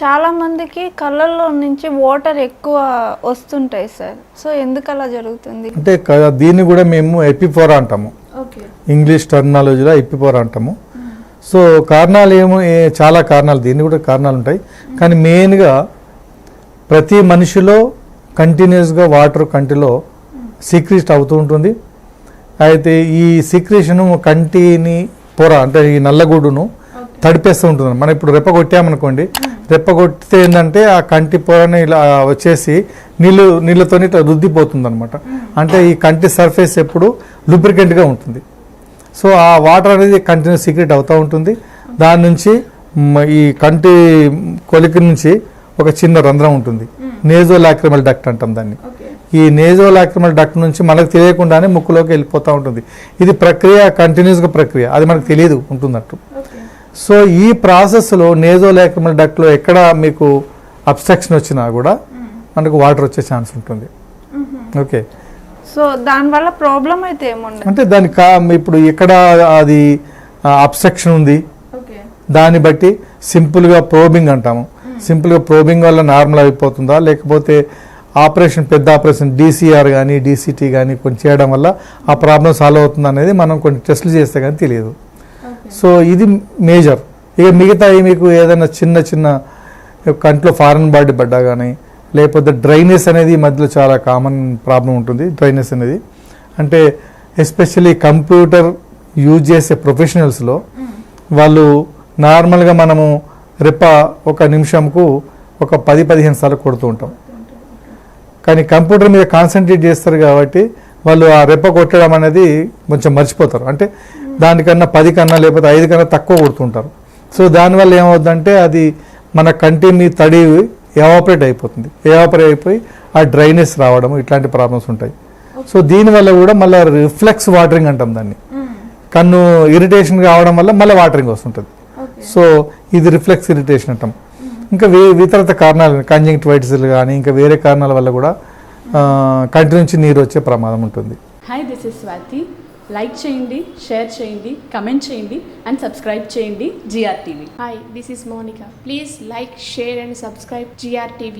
చాలా మందికి కళ్ళల్లో నుంచి వాటర్ ఎక్కువ వస్తుంటాయి సార్. సో ఎందుకు అలా జరుగుతుంది? అంటే దీన్ని కూడా మేము ఎపిపోరా అంటాము. ఇంగ్లీష్ టర్మినాలజీలో ఎపిపోరా అంటాము. సో కారణాలు ఏమో చాలా కారణాలు దీన్ని కూడా కారణాలు ఉంటాయి. కానీ మెయిన్గా ప్రతి మనిషిలో కంటిన్యూస్గా వాటర్ కంటిలో సీక్రెట్ అవుతూ ఉంటుంది. అయితే ఈ సీక్రేషన్ కంటిని పొర అంటే ఈ నల్లగూడును తడిపేస్తూ ఉంటుంది మనం ఇప్పుడు రెప్ప కొట్టామనుకోండి రెప్ప కొట్టితే ఏంటంటే ఆ కంటి పొరని ఇలా వచ్చేసి నీళ్ళు నీళ్ళతో ఇట్లా రుద్దిపోతుంది అనమాట అంటే ఈ కంటి సర్ఫేస్ ఎప్పుడు లూబ్రికెంట్గా ఉంటుంది. సో ఆ వాటర్ అనేది కంటిన్యూ సీక్రెట్ అవుతూ ఉంటుంది. దాని నుంచి ఈ కంటి కొలికి నుంచి ఒక చిన్న రంధ్రం ఉంటుంది. నేజో లాక్రిమల్ డక్ట్ అంటాం దాన్ని. ఈ నేజో లాక్రిమల్ డక్ట్ నుంచి మనకు తెలియకుండానే ముక్కులోకి వెళ్ళిపోతూ ఉంటుంది. ఇది ప్రక్రియ కంటిన్యూస్గా ప్రక్రియ. అది మనకు తెలియదు ఉంటున్నట్టు. ఓకే. సో ఈ ప్రాసెస్లో నేజో లాక్రిమల్ డక్ట్లో ఎక్కడ మీకు అబ్స్ట్రక్షన్ వచ్చినా కూడా మనకు వాటర్ వచ్చే ఛాన్స్ ఉంటుంది. ఓకే. సో దానివల్ల ప్రాబ్లం అయితే ఏముండదు? అంటే దాని కా ఇప్పుడు ఎక్కడ అది అబ్స్ట్రక్షన్ ఉంది. దాన్ని బట్టి సింపుల్గా ప్రోబింగ్ అంటాము. సింపుల్గా ప్రోబింగ్ వల్ల నార్మల్ అయిపోతుందా? లేకపోతే ఆపరేషన్ పెద్ద ఆపరేషన్ డీసీఆర్ కానీ డీసీటీ కానీ కొన్ని చేయడం వల్ల ఆ ప్రాబ్లం సాల్వ్ అవుతుందా అనేది మనం కొన్ని టెస్టులు చేస్తే కానీ తెలియదు. సో ఇది మేజర్. ఇక మిగతా మీకు ఏదైనా చిన్న చిన్న కంట్లో ఫారెన్ బాడీ పడ్డా కానీ లేకపోతే డ్రైనెస్ అనేది మధ్యలో చాలా కామన్ ప్రాబ్లం ఉంటుంది డ్రైనెస్ అనేది. అంటే ఎస్పెషల్లీ కంప్యూటర్ యూజ్ చేసే ప్రొఫెషనల్స్లో వాళ్ళు నార్మల్గా మనము రెప్ప ఒక నిమిషంకు ఒక పది పదిహేను సార్లు కొడుతూ ఉంటాం. కానీ కంప్యూటర్ మీద కాన్సన్ట్రేట్ చేస్తారు కాబట్టి వాళ్ళు ఆ రెప్ప కొట్టడం అనేది కొంచెం మర్చిపోతారు. అంటే దానికన్నా పది కన్నా లేకపోతే ఐదు కన్నా తక్కువ కొడుతుంటారు. సో దానివల్ల ఏమవుతుందంటే అది మన కంటి మీద తడి ఎవాపరేట్ అయిపోతుంది. ఎవాపరేట్ అయిపోయి ఆ డ్రైనెస్ రావడం ఇట్లాంటి ప్రాబ్లమ్స్ ఉంటాయి. సో దీనివల్ల కూడా మళ్ళీ రిఫ్లెక్స్ వాటరింగ్ అంటాం దాన్ని. కన్ను ఇరిటేషన్ కావడం వల్ల మళ్ళీ వాటరింగ్ వస్తుంటుంది. సో ఇది రిఫ్లెక్స్ ఇరిటేషన్ అంటాం. ఇంకా వే ఇతరత కారణాలు కంజంక్టివైటిస్ కానీ ఇంకా వేరే కారణాల వల్ల కూడా కంటి నుంచి నీరు వచ్చే ప్రమాదం ఉంటుంది hi this is Swathi like చేయండి షేర్ చేయండి కమెంట్ చేయండి అండ్ సబ్స్క్రైబ్ చేయండి G R Hi, this is Monica. Please like, share, and subscribe GRTV.